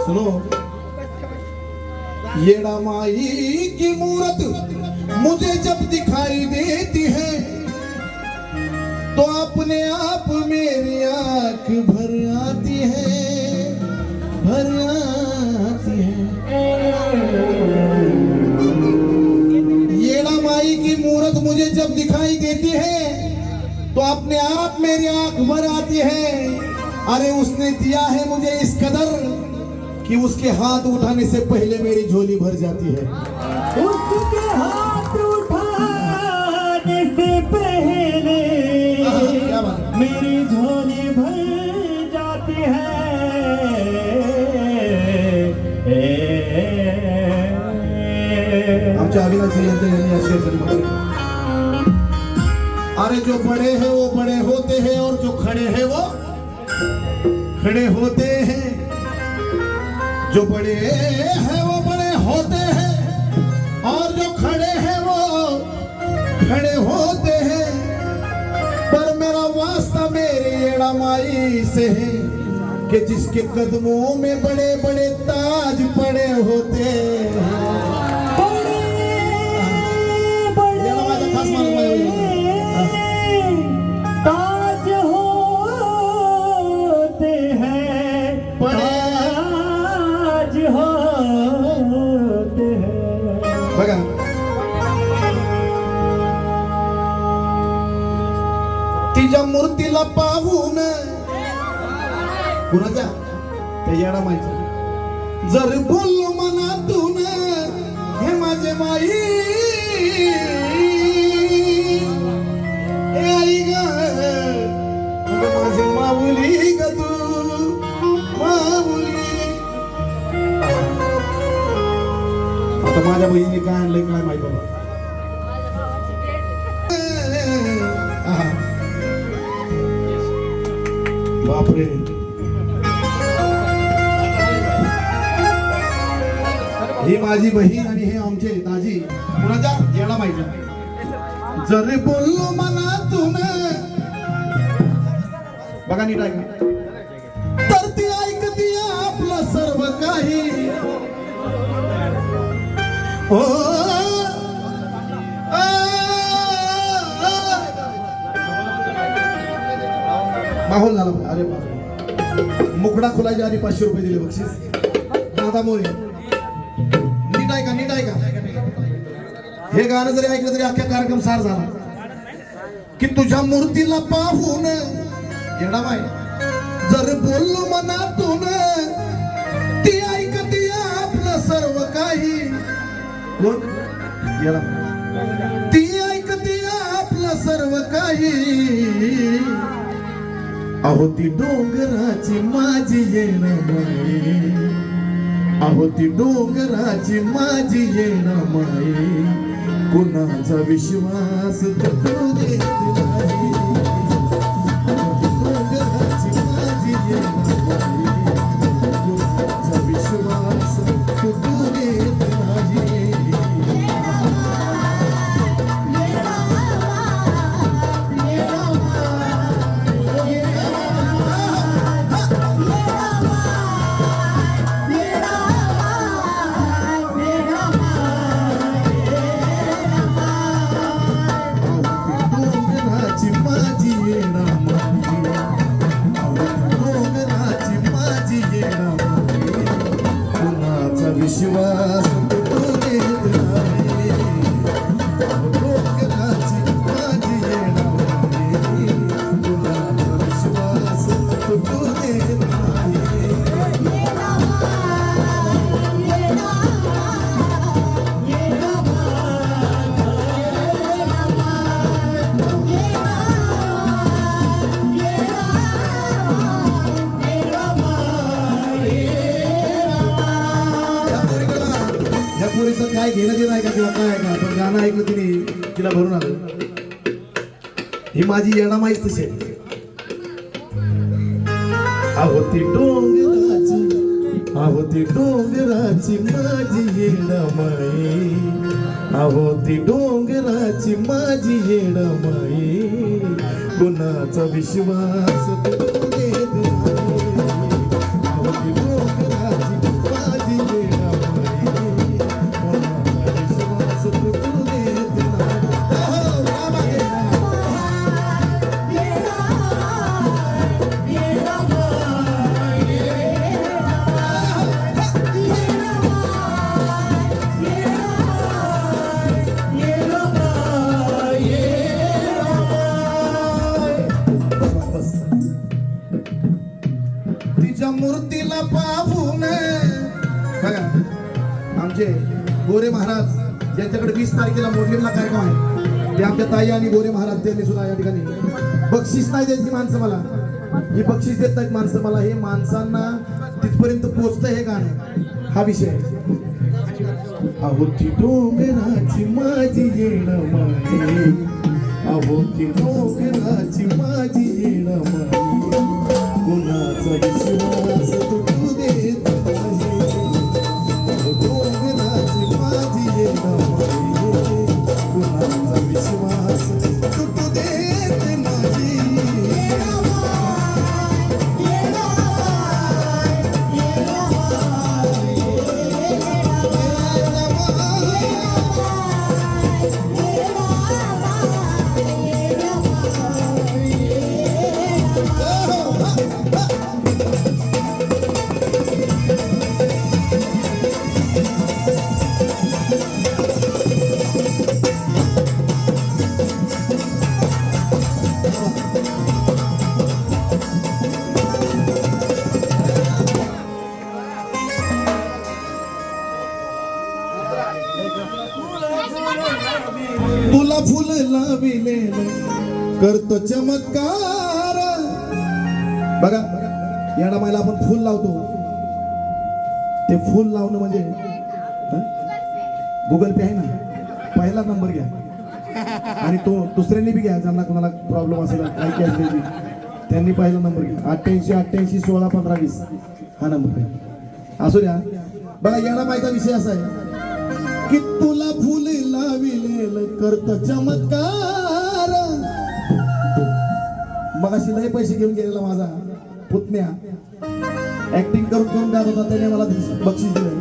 सुनो। येड़ा माई की मूरत मुझे जब दिखाई देती है तो अपने आप मेरी आँख भर आती है, भर आती है। येड़ा माई की मूरत मुझे जब दिखाई देती है तो अपने आप मेरी आँख भर आती है। अरे उसने दिया है मुझे इस कदर। कि उसके हाथ उठाने से पहले मेरी झोली भर जाती है। उसके हाथ उठाने से पहले? मेरी झोली भर जाती है। आमच्या अविनाशी यांनी अरे जो बड़े हैं वो बड़े होते हैं और जो खड़े हैं वो खड़े होते हैं। जो बड़े हैं वो बड़े होते हैं और जो खड़े हैं वो खड़े होते हैं। पर मेरा वास्ता मेरी एड़ा माई से है कि जिसके कदमों में बड़े बड़े ताज पड़े होते हैं। बघा. तिच्या मूर्तीला पाहून. कुणाच्या ते येणार माहिती जर बोललो मनातून हे माझे माई माझ्या बहिणीने काय आणलंय काय माहिती बाबा. बापरे. ही माझी बहीण आणि हे आमचे दाजी कुणाच्या? याला माहिती जरी बोललो मनातून. बघा नीट ऐका. तर ती ऐकती आपलं सर्व काही. हो. माहोल झाला अरे मुकडा खुलायच्या आधी पाचशे रुपये दिले बक्षीस. दादा मोरे. नीट ऐका नीट ऐका. हे गाणं जरी ऐकलं तरी अख्खा कार्यक्रम सार झाला. की तुझ्या मूर्तीला पाहून येणार माय जर बोललो मनातून कोण याला. ती ऐकती आपला सर्व काही. अहो ती डोंगराची माझी येण माई अहो ती डोंगराची माझी येण माई कुणाचा विश्वास तू देत डोंगराची माझी येण माई कुणाचा विश्वास तू दे कुणाचा विश्वास पोरीचं काय घेणं देणं आहे का किंवा काय आहे का? पण गाणं ऐकलं तिने तिला भरून आलं. ही माझी येणा माहीत तशी आहे. अहो डोंगराची अहो ती डोंगराची माझी येडमाई माई ती डोंगराची माझी येडमाई कुणाचा विश्वास. वीस तारखेला मोडलीमला कार्यक्रम आहे? ते आमच्या ताई आणि गोरे महाराज त्यांनी सुद्धा या ठिकाणी बक्षीस नाही देत ही माणसं मला. ही बक्षीस देत नाहीत माणसं मला. हे माणसांना तिथपर्यंत पोचतं हे गाणं. हा विषय आहे. अहो डोंगराची माझी येण माई अहो डोंगराची माझी येण माई कुणाचा विश्वास तुला फुल लाविले करतो चमत्कार. बघा या टायमाला आपण फुल लावतो. ते फुल लावणं म्हणजे गुगल पे आहे ना? पहिला नंबर घ्या. आणि तो दुसऱ्यांनी बी घ्या ज्यांना कोणाला प्रॉब्लेम असेल काही कॅश द्यायची त्यांनी पहिला नंबर घ्या. अठ्ठ्याऐंशी अठ्ठ्याऐंशी सोळा पंधरा वीस. हा नंबर असू द्या. बघा येणा मायचा विषय असा आहे. की तुला फुले लाविलेल करत चमत्कार. मग अशी लय पैसे घेऊन गेलेला माझा पुतण्या. ऍक्टिंग करून करून द्यात होता त्याने मला बक्षीस दिलं.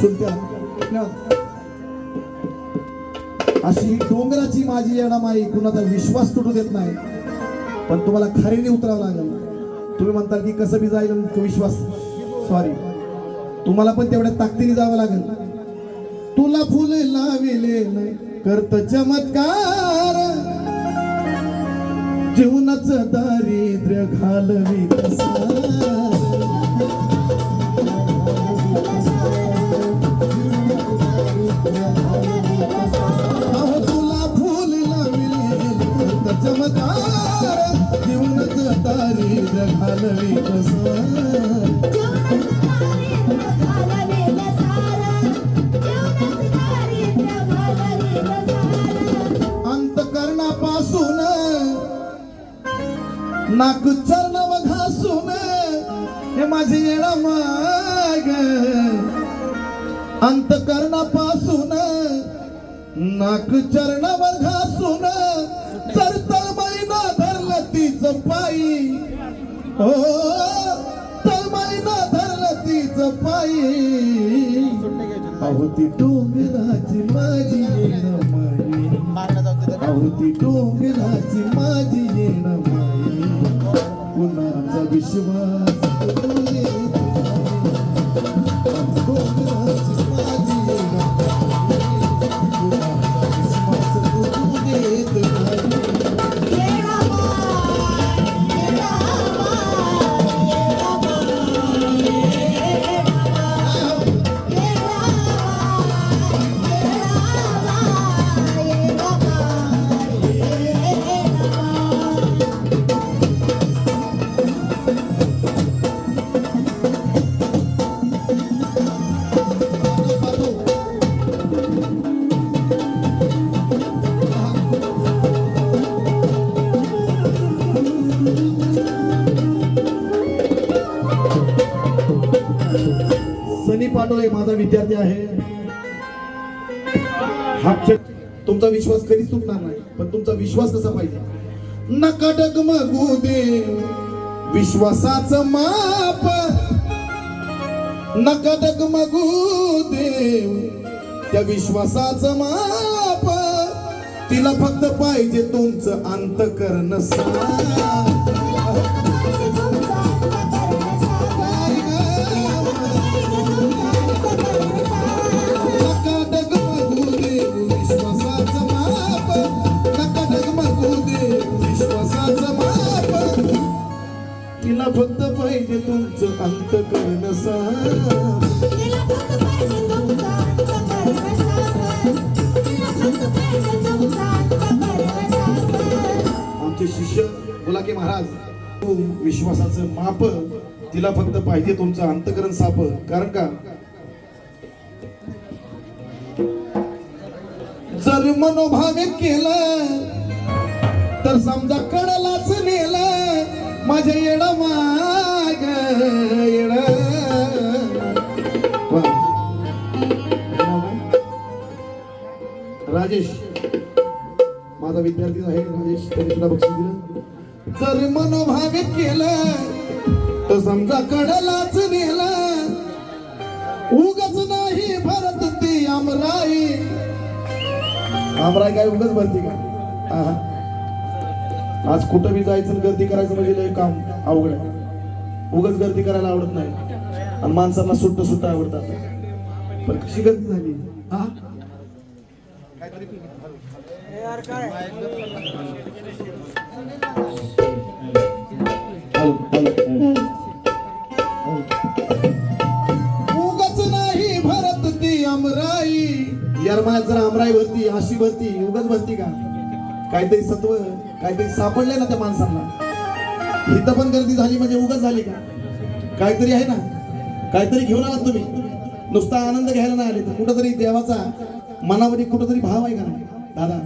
सुनत्या अशी डोंगराची माझी येणा माई कुणाचा विश्वास तुटू देत नाही. पण तुम्हाला खरीने उतरावं लागेल. तुम्ही म्हणताल की कसं बी जाईल तो विश्वास. सॉरी तुम्हाला पण तेवढ्या ताकदीने जावं लागेल. तुला फुले लाविले करत चमत्कार. जीवनाच दारिद्र्य घालवी अहो तुला फुल लाविले करत चमत्कार. जीवनाच दारिद्र्य घालवी अंतकरणापासून नाक चरणावर घासून तर तळमळीना धरलं तीच पायी हो तळमळीना धरलं तीच पायी अहो डोंगराची माझी येणं माई. अहो डोंगराची माझी येणं माई. कुणाचा विश्वास. सनी माझा विद्यार्थी आहे. हा तुमचा विश्वास कधीच तुटणार नाही पण तुमचा विश्वास कसा पाहिजे? नका मगू दे. विश्वासाच माप नका मगू देव त्या विश्वासाच माप तिला फक्त पाहिजे तुमचं अंतकरण साफ पाहिजे तुमचा अंतःकरण साफ. आमचे शिष्य गुलाके महाराज विश्वासाचं माप तिला फक्त पाहिजे तुमचं अंतकरण साप कारण का जर मनोभावे केलं तर समजा कळलाच नेलं माझ्या येडा मा राजेश माझा विद्यार्थी आहे राजेश त्याने तुला बक्षीस दिलं. जर मनोभावे केलं तर समजा कडलाच नेलं. उगच नाही भरत ती आमराई. आमराई काय उगच भरती का? आज कुठं बी जायचं गर्दी करायचं म्हणजे काम अवघड आहे. उगच गर्दी करायला आवडत नाही. आणि माणसांना सुट्ट सुट्ट आवडतात. पण कशी गर्दी झाली? हा? हॅलो, नाही भरत ती अमराई. यार माझ्या जर अमराई भरती अशी भरती उगाच भरती का? काहीतरी सत्व काहीतरी सापडले ना त्या माणसांना. इथं पण गर्दी झाली म्हणजे उगाच झाली का? काहीतरी आहे ना? काहीतरी घेऊन आलात तुम्ही. नुसता आनंद घ्यायला नाही आले तर कुठंतरी देवाचा मनामध्ये कुठंतरी भाव आहे का दादा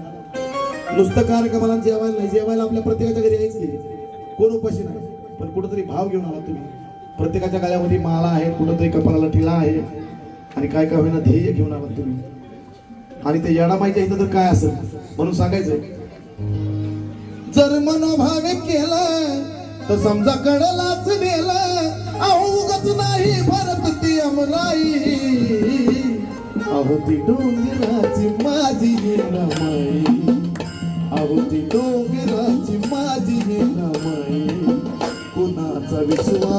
नुसतं कार्यक्रमाला जेवायला नाही जेवायला आपल्या प्रत्येकाच्या घरी यायचं कोण उपाशी नाही? पण कुठंतरी भाव घेऊन आला तुम्ही. प्रत्येकाच्या गळ्यामध्ये माला आहे कुठंतरी कपाळाला ठिला आहे. आणि काय काय होईना ध्येय घेऊन आलात तुम्ही. आणि ते येणामाईच्या इथं तर काय असेल? म्हणून सांगायचं जर मनोभावे केला तर समजा कडलाच नेलं अवगत नाही भरत ती अमराई. अहो ती डोंगराची माझी हिरामाई अहो ती डोंगराची माझी हिरामाई कुणाचा विश्वास